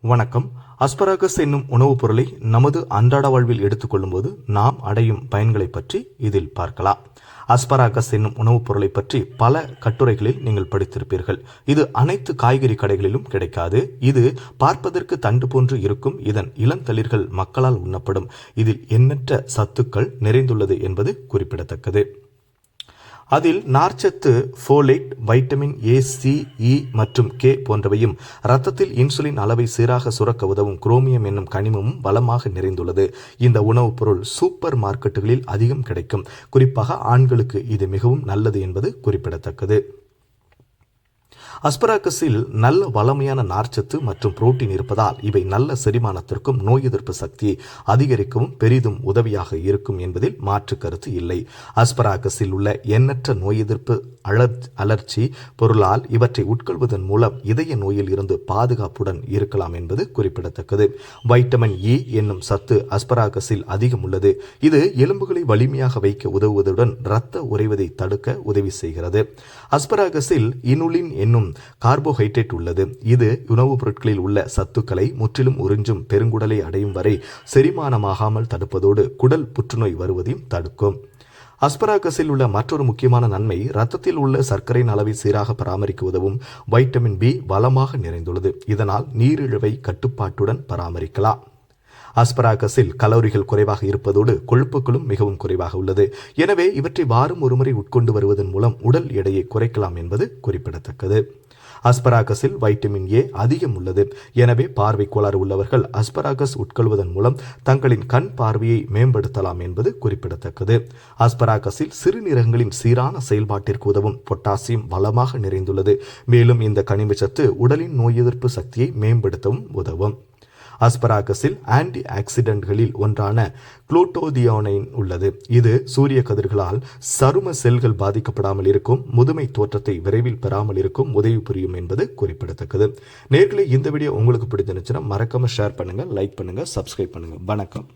வணக்கம். அஸ்பராகஸ் என்னும் உணவுப் பொருளை நமது அன்றாட வாழ்வில் எடுத்துக்கொள்ளும்போது நாம் அடையும் பயன்களை பற்றி இதில் பார்க்கலாம். அஸ்பராகஸ் என்னும் உணவுப் பொருளை பற்றி பல கட்டுரைகளில் நீங்கள் படித்திருப்பீர்கள். இது அனைத்து காய்கறி கடைகளிலும் கிடைக்காது. இது பார்ப்பதற்கு தண்டு போன்று இருக்கும். இதன் இளந்தளிர்கள் மக்களால் உண்ணப்படும். இதில் எண்ணற்ற சத்துக்கள் நிறைந்துள்ளது என்பது குறிப்பிடத்தக்கது. அதில் நார்ச்சத்து folate vitamin A C E மற்றும் கே போன்றவையும் ரத்தத்தில் இன்சுலின் அளவை சீராக சுரக்க உதவும் குரோமியம் என்னும் கனிமமும் வளமாக நிறைந்துள்ளது. இந்த உணவுப் பொருள் சூப்பர் மார்க்கெட்டுகளில் அதிகம் கிடைக்கும். குறிப்பாக ஆண்களுக்கு இது மிகவும் நல்லது என்பது குறிப்பிடத்தக்கது. அஸ்பராகஸில் நல்ல வளமையான நார்ச்சத்து மற்றும் புரோட்டீன் இருப்பதால் இவை நல்ல செரிமானத்திற்கும் நோய் எதிர்ப்பு சக்தியை அதிகரிக்கவும் பெரிதும் உதவியாக இருக்கும் என்பதில் மாற்று கருத்து இல்லை. அஸ்பராகஸில் உள்ள எண்ணற்ற நோய் எதிர்ப்பு அலர்ச்சி பொருளால் இவற்றை உட்கொள்வதன் மூலம் இதய நோயில் இருந்து பாதுகாப்புடன் இருக்கலாம் என்பது குறிப்பிடத்தக்கது. வைட்டமின் இ என்னும் சத்து அஸ்பராகஸில் அதிகம் உள்ளது. இது எலும்புகளை வலிமையாக வைக்க உதவுவதுடன் இரத்த உறைவதை தடுக்க உதவி செய்கிறது. அஸ்பராகஸில் இனுலின் என்னும் கார்போஹைட்ரேட் உள்ளது. இது உணவுப் பொருட்களில் உள்ள சத்துக்களை முற்றிலும் உறிஞ்சும் பெருங்குடலை அடையும் வரை செரிமானமாகாமல் தடுப்பதோடு குடல் புற்றுநோய் வருவதையும் தடுக்கும். அஸ்பராகஸில் உள்ள மற்றொரு முக்கியமான நன்மை ரத்தத்தில் உள்ள சர்க்கரையின் அளவை சீராக பராமரிக்க உதவும் வைட்டமின் பி வளமாக நிறைந்துள்ளது. இதனால் நீரிழிவை கட்டுப்பாட்டுடன் பராமரிக்கலாம். அஸ்பராகஸில் கலோரிகள் குறைவாக இருப்பதோடு கொழுப்புகளும் மிகவும் குறைவாக உள்ளது. எனவே இவற்றை வாரம் ஒருமுறை உட்கொண்டு வருவதன் மூலம் உடல் எடையை குறைக்கலாம் என்பது குறிப்பிடத்தக்கது. அஸ்பராகஸில் வைட்டமின் ஏ அதிகம் உள்ளது. எனவே பார்வை கோளாறு உள்ளவர்கள் அஸ்பராகஸ் உட்கொள்வதன் மூலம் தங்களின் கண் பார்வையை மேம்படுத்தலாம் என்பது குறிப்பிடத்தக்கது. அஸ்பராகஸில் சிறுநீரகங்களின் சீரான செயல்பாட்டிற்கு உதவும் பொட்டாசியம் வளமாக நிறைந்துள்ளது. மேலும் இந்த கனிமச்சத்து உடலின் நோய் எதிர்ப்பு சக்தியை மேம்படுத்தவும் உதவும். அஸ்பராகஸில் ஆன்டி ஆக்சிடென்ட்களில் ஒன்றான குளோட்டோதியோனைன் உள்ளது. இது சூரிய கதிர்களால் சரும செல்கள் பாதிக்கப்படாமல் இருக்கும் முதுமை தோற்றத்தை விரைவில் பெறாமல் இருக்கும் உதவி புரியும் என்பது குறிப்பிடத்தக்கது. நேர்களை இந்த வீடியோ உங்களுக்கு பிடிச்சிருந்துச்சுன்னா மறக்காம ஷேர் பண்ணுங்க லைக் பண்ணுங்க சப்ஸ்கிரைப் பண்ணுங்க. வணக்கம்.